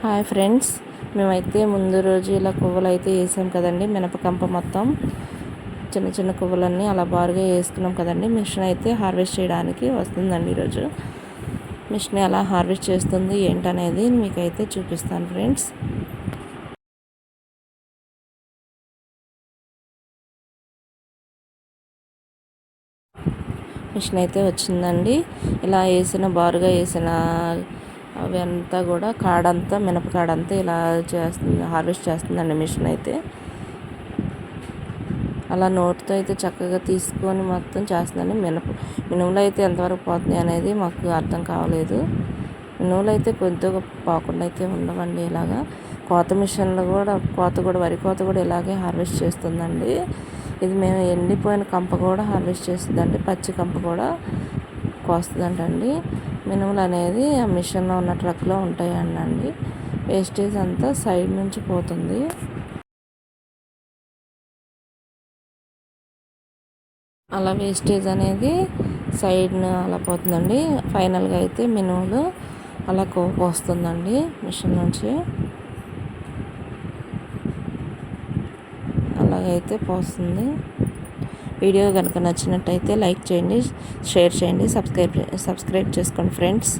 Hi friends మేమైతే ముందు రోజు ఇలా కొవ్వలు అయితే వేసాం కదండి మినపకంప మొత్తం. చిన్న చిన్న పువ్వులన్నీ అలా బారుగా వేసుకున్నాం కదండి మిషన్ అయితే హార్వెస్ట్ చేయడానికి వస్తుందండి ఈరోజు. మిషన్ ఎలా హార్వెస్ట్ చేస్తుంది ఏంటనేది మీకైతే చూపిస్తాను ఫ్రెండ్స్. మిషన్ అయితే వచ్చిందండి ఇలా వేసిన బారుగా వేసిన అవి అంతా కూడా కాడంతా మినపకాడంతా ఇలా చేస్తుంది హార్వెస్ట్ చేస్తుందండి మిషన్ అయితే. అలా నోటితో అయితే చక్కగా తీసుకొని మొత్తం చేస్తుందండి. మినప మినుములు అయితే ఎంతవరకు పోతున్నాయి అనేది మాకు అర్థం కావలేదు. మినుములు అయితే కొద్దిగా పోకుండా అయితే ఉండవండి ఇలాగా. కోత మిషన్లు కూడా కోత కూడా వరి కోత కూడా ఇలాగే హార్వెస్ట్ చేస్తుందండి. ఇది మేము ఎండిపోయిన కంప కూడా హార్వెస్ట్ చేస్తుందండి పచ్చి కంప కూడా. వస్తుందంటండి. మినుములు అనేది ఆ మిషన్లో ఉన్న ట్రక్లో ఉంటాయండి వేస్టేజ్ అంతా సైడ్ నుంచి పోతుంది. అలా వేస్టేజ్ అనేది సైడ్న అలా పోతుందండి. ఫైనల్గా అయితే మినుములు అలా కోస్తుందండి మిషన్ నుంచి. అలాగైతే పోస్తుంది. వీడియో కనుక నచ్చినట్టయితే లైక్ చేయండి షేర్ చేయండి సబ్స్క్రైబ్ సబ్స్క్రైబ్ చేసుకోండి ఫ్రెండ్స్.